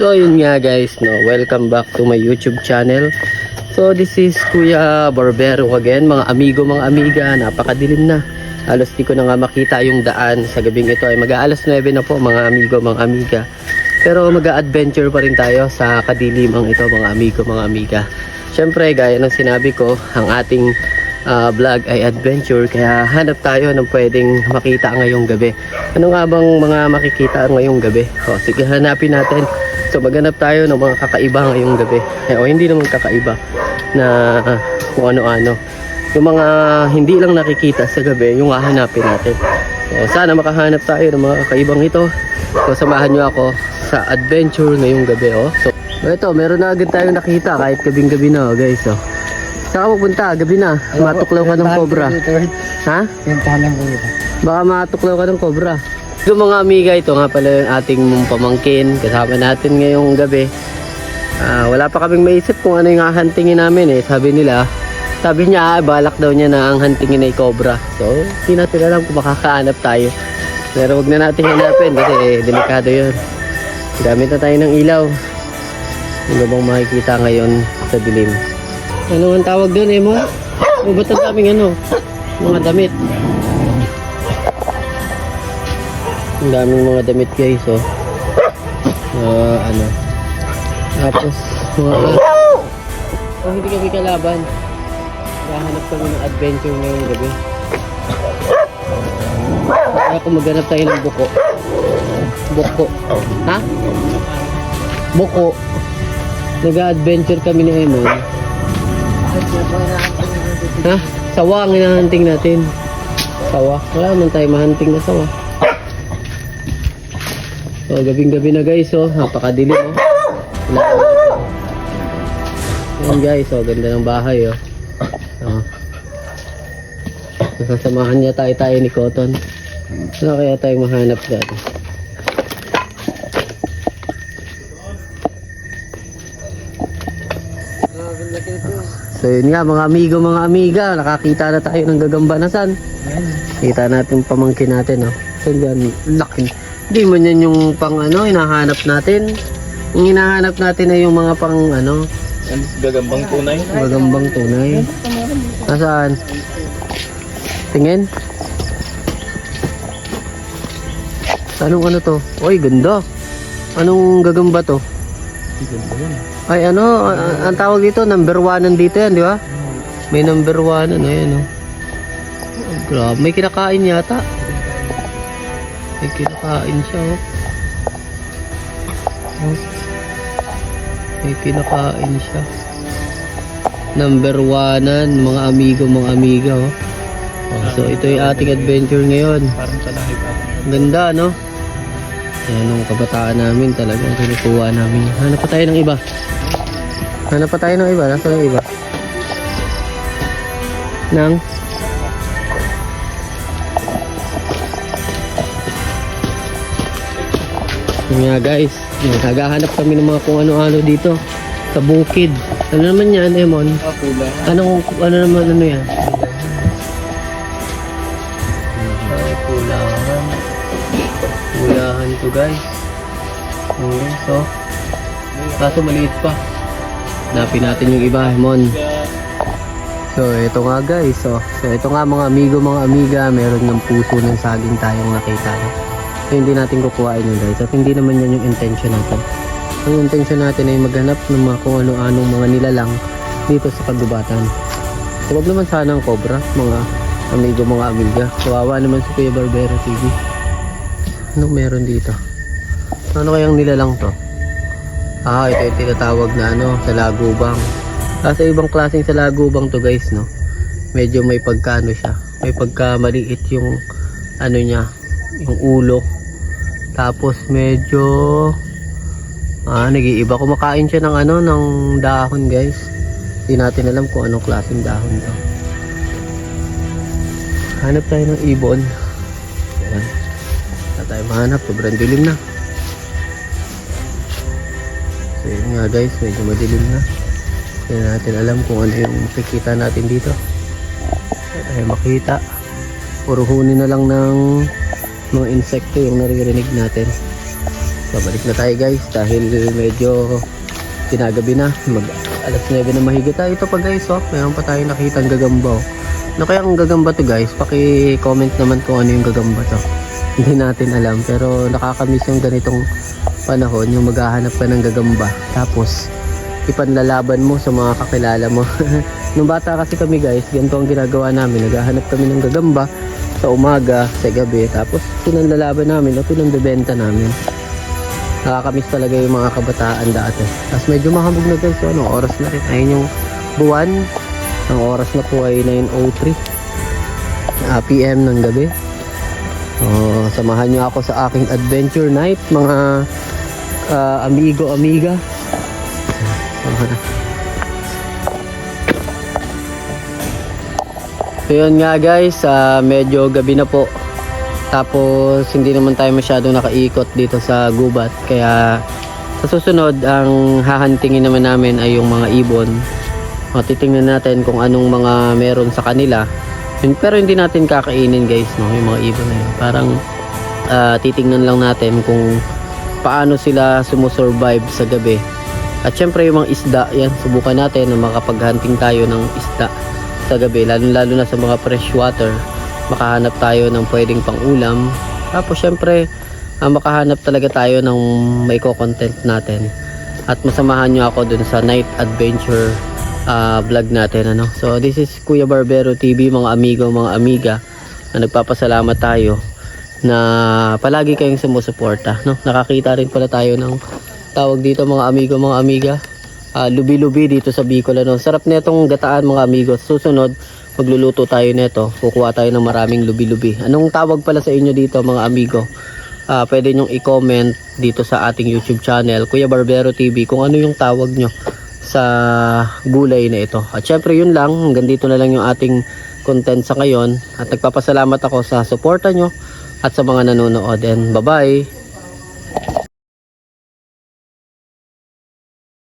So yun nga guys, no, welcome back to my YouTube channel. So this is Kuya Barbero again, mga amigo, mga amiga, napakadilim na. Halos di ko na nga makita yung daan sa gabing ito ay mag-aalas 9 na po mga amigo, mga amiga. Pero mag-adventure pa rin tayo sa kadilimang ito mga amigo, mga amiga. Siyempre gaya ng sinabi ko, ang ating ah, vlog ay adventure kaya hanap tayo ng pwedeng makita ngayong gabi. Ano nga bang mga makikita ngayong gabi? O sige hanapin natin. So maghanap tayo ng mga kakaiba ngayong gabi. Eh, o hindi naman kakaiba na ah, kung ano-ano. Yung mga hindi lang nakikita sa gabi, yung hahanapin natin. So sana makahanap tayo ng mga kakaibang ito. So samahan nyo ako sa adventure ngayong gabi. Oh. So ito, meron na agad tayong nakita kahit gabing-gabi na oh, guys. Oh. Saan ka pupunta? Gabi na. Matuklaw ka ng cobra. Ha? Pintahan ko ito. Baka matuklaw ka ng cobra. Yung mga amiga, ito nga pala yung ating pamangkin. Kasama natin ngayong gabi. Ah, wala pa kaming maisip kung ano yung hahantingin namin eh. Sabi nila, sabi niya, ah, balak daw niya na ang huntingin ay cobra. So, hindi natin alam kung makakahanap tayo. Pero wag na natin hanapin kasi eh, delikado yun. Gamit na tayo ng ilaw. Ano bang makikita ngayon sa dilim? Ano ang tawag doon, Emo? O ba't ang daming ano? Mga damit. Ang daming mga damit guys, oh. Ah, ano. Tapos, mga... Oh, hindi kami kalaban. Hahanap kami ng adventure ngayong gabi. Kaya kung maghanap tayo ng buko. Buko. Ha? Buko. Nag-adventure kami ni Emon. Ha? Sawa ang hinahunting natin. Sawa. Wala man tayo mahunting na sawa. So, gabing-gabi na guys, oh. Napakadilim, oh. Wala. Yan guys, oh. Ganda ng bahay, oh. Oh. Nasasamahan niya tayo tayo ni Cotton. Ano kaya tayo mahanap dati? So yun nga mga amigo mga amiga Nakakita na tayo ng gagamba na san Kita natin pamangkin natin oh. So yan laki Hindi man yan yung pang ano hinahanap natin Yung hinahanap natin ay yung mga pang ano gagambang tunay. Gagambang tunay Nasaan? Tingin Anong ano to? Oy ganda Anong gagamba to? Ay ano, ang tawag dito, number one nandito yan, di ba? May number one, ano yan, oh. Oh, Grabe, may kinakain yata. May kinakain siya, oh. Oh. May kinakain siya. Number one, mga amigo, mga amiga, oh. oh so, ito yung ating adventure ngayon. Parang pa. Ang Ganda, no? Yan ang kabataan namin talagang kinukuha namin. Hanap pa tayo ng iba. Hanap pa tayo ng iba. Nasa yung iba? Nang? Yun nga guys, naghahanap kami ng mga kung ano-ano dito sa bukid. Ano naman yan, Emon? Ah, pula. Anong, ano naman, ano yan? Ay, kulahan. Kulahan to guys. Okay, so, kaso maliit pa. Hanapin natin yung iba, Mon. So, ito nga guys. So, so ito nga mga amigo, mga amiga. Meron ng puso ng saging tayong nakita. No? So, hindi natin kukuhain yun guys. At hindi naman yan yung intention natin. Ang intention natin ay maghanap ng mga kung ano-anong mga nilalang dito sa kagubatan. So, wag naman sana ang cobra, mga amigo, mga amiga. Kawawa naman si Kuya Barbero TV. Ano meron dito? Ano kayang nilalang to? Ah, ito yung tinatawag na ano, sa lagubang. Ah, sa ibang klaseng sa lagubang to guys, no? Medyo may pagkano siya. May pagka maliit yung ano niya, yung ulo. Tapos medyo ah, nag-iiba. Kumakain siya ng ano, ng dahon guys. Hindi natin alam kung anong klaseng dahon to. Hanap tayo ng ibon. Ayan. Wala tayo mahanap. Sobrang dilim na. So yun nga guys, medyo madilim na. Hindi natin alam kung ano yung makikita natin dito. Tayo makita. Puro na lang ng mga insekto yung naririnig natin. So balik na tayo guys dahil medyo kinagabi na. Mag alas 9 na mahigit tayo. Ito pa guys oh. Meron pa tayong nakita ang gagamba oh. Ano kaya ang gagamba to guys? Paki-comment naman kung ano yung gagamba to. Hindi natin alam pero nakakamiss yung ganitong panahon yung maghahanap ka ng gagamba. Tapos ipanlalaban mo sa mga kakilala mo. Nung bata kasi kami guys, ganito ang ginagawa namin. Naghahanap kami ng gagamba sa umaga, sa gabi. Tapos pinanlalaban namin o pinanbebenta namin. Nakakamiss talaga yung mga kabataan dati. Tapos medyo mahamog na guys. So, ano, oras na rin. Ayun yung buwan. Ang oras na po ay 9.03 ah, PM ng gabi. So, samahan niyo ako sa aking adventure night, mga ah, amigo, amiga. So yun nga guys, ah, medyo gabi na po. Tapos hindi naman tayo masyadong nakaikot dito sa gubat. Kaya sa susunod, ang hahantingin naman namin ay yung mga ibon. O, titingnan natin kung anong mga meron sa kanila. Yun, Pero hindi natin kakainin guys, no? yung mga ibon na yun. Parang ah, titingnan lang natin kung paano sila sumusurvive sa gabi. At syempre yung mga isda, yan, subukan natin na makapag-hunting tayo ng isda sa gabi, lalo lalo na sa mga freshwater. Makahanap tayo ng pwedeng pang-ulam. Tapos syempre, ah, makahanap talaga tayo ng may content natin. At masamahan nyo ako dun sa night adventure ah, vlog natin. Ano? So this is Kuya Barbero TV, mga amigo, mga amiga na nagpapasalamat tayo na palagi kayong sumusuporta. No? Nakakita rin pala tayo ng tawag dito mga amigo, mga amiga. Ah, lubi-lubi dito sa Bicol. Ano? Sarap netong gataan mga amigo. Susunod, magluluto tayo nito. Kukuha tayo ng maraming lubi-lubi. Anong tawag pala sa inyo dito mga amigo? Ah, pwede nyong i-comment dito sa ating YouTube channel, Kuya Barbero TV, kung ano yung tawag nyo sa gulay na ito. At syempre yun lang, hanggang dito na lang yung ating content sa ngayon. At nagpapasalamat ako sa suporta nyo at sa mga nanonood. And bye-bye!